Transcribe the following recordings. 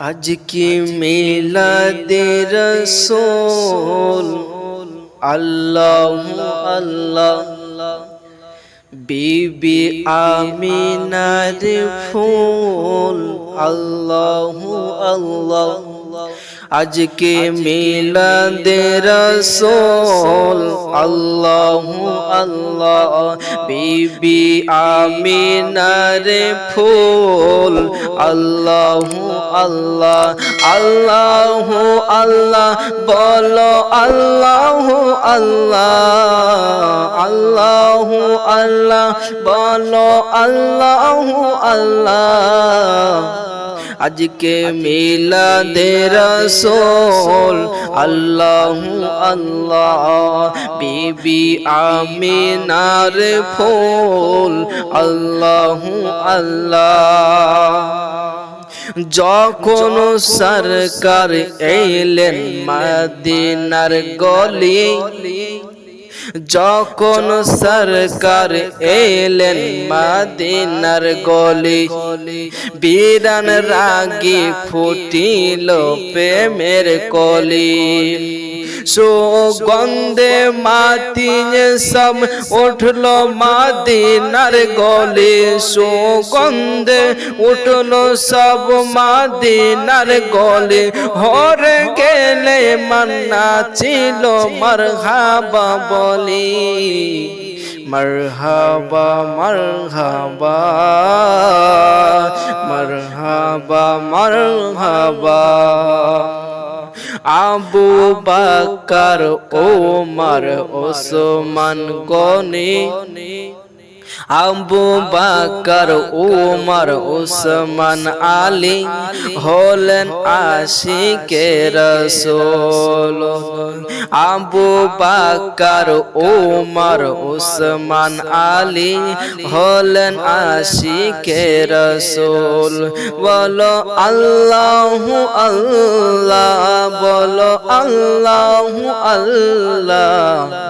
আজকে মিলাদে রসোল? আল্লাহ আল্লাহ। বিবি আমিনার ফুল। আল্লাহ আল্লাহ। আজকে মিলাদে রসোল? আল্লাহ আল্লাহ। বিবি আমিনার ফুল। আল্লাহ আল্লাহ আল্লাহ আল্লাহ, বলো আল্লাহ আল্লাহ আল্লাহ আল্লাহ, বলো আল্লাহ আল্লাহ। আজকে মিলাদে রসোল, আল্লাহ আল্লাহ, বিবি আমিনার ফুল, আল্লাহ আল্লাহ। যখন সরকার এলেন মদিনার গলি, যখন সরকার এলেন মদিনার গলি বিরান রাগি ফুটিল প্রেমের কলি। সুগন্ধে মাতিয়ে সব উঠল মাদিনার গলি। সুগন্ধে উঠল সব মাদিনার গলি। হরে গেলে মান্না ছিল মারহাবা বলি। মারহাবা মারহাবা মারহাবা মারহাবা। আবু বাকার ওমর ওসমান গনি। আবু বাকর, উমর, উসমান, আলী হলেন আশিকে রসোল। আবু বাকর, উমর, উসমান, আলী হলেন আশিকে রসোল। বলো আল্লাহ আল্লাহ, বলো আল্লাহ আল্লাহ।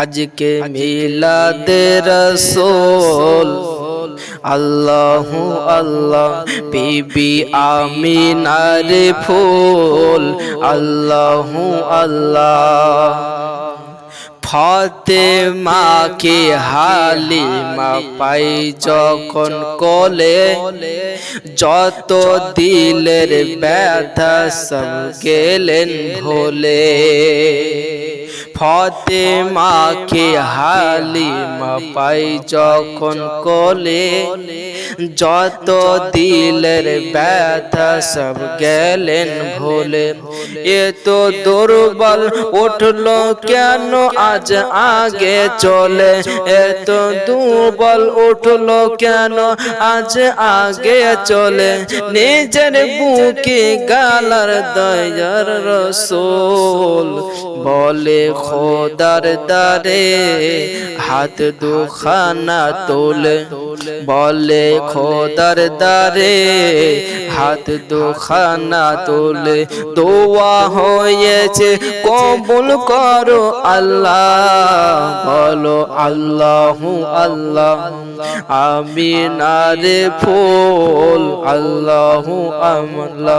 আজকে মিলাদে রসোল। আল্লাহ আল্লাহ বিবি আমিনার ফুল। আল্লাহ আল্লাহ। ফতে মাকে হালিমা পাই যখন কোলে। যত দিলের ব্যথা সব গেলেন ভোলে। ফতে মাকে হালিমা পাই যখন কোলে যত দিলের ব্যথা সব গেলেন ভোলে। এ তো দুর্বল উঠল কেন আজ আগে চলে? এত দুর্বল উঠল কেন আজ আগে চলে? নিজের বুকে গালার দয়ার রসোল বলে, খোদার দারে হাত দুখানা তোলে। বলে খোদার দারে হাত দুখানা তোলে দোয়া হয়েছে কবুল করো আল্লাহ। বলো আল্লাহ আল্লাহ আমি নারে ফুল আল্লাহ আমলা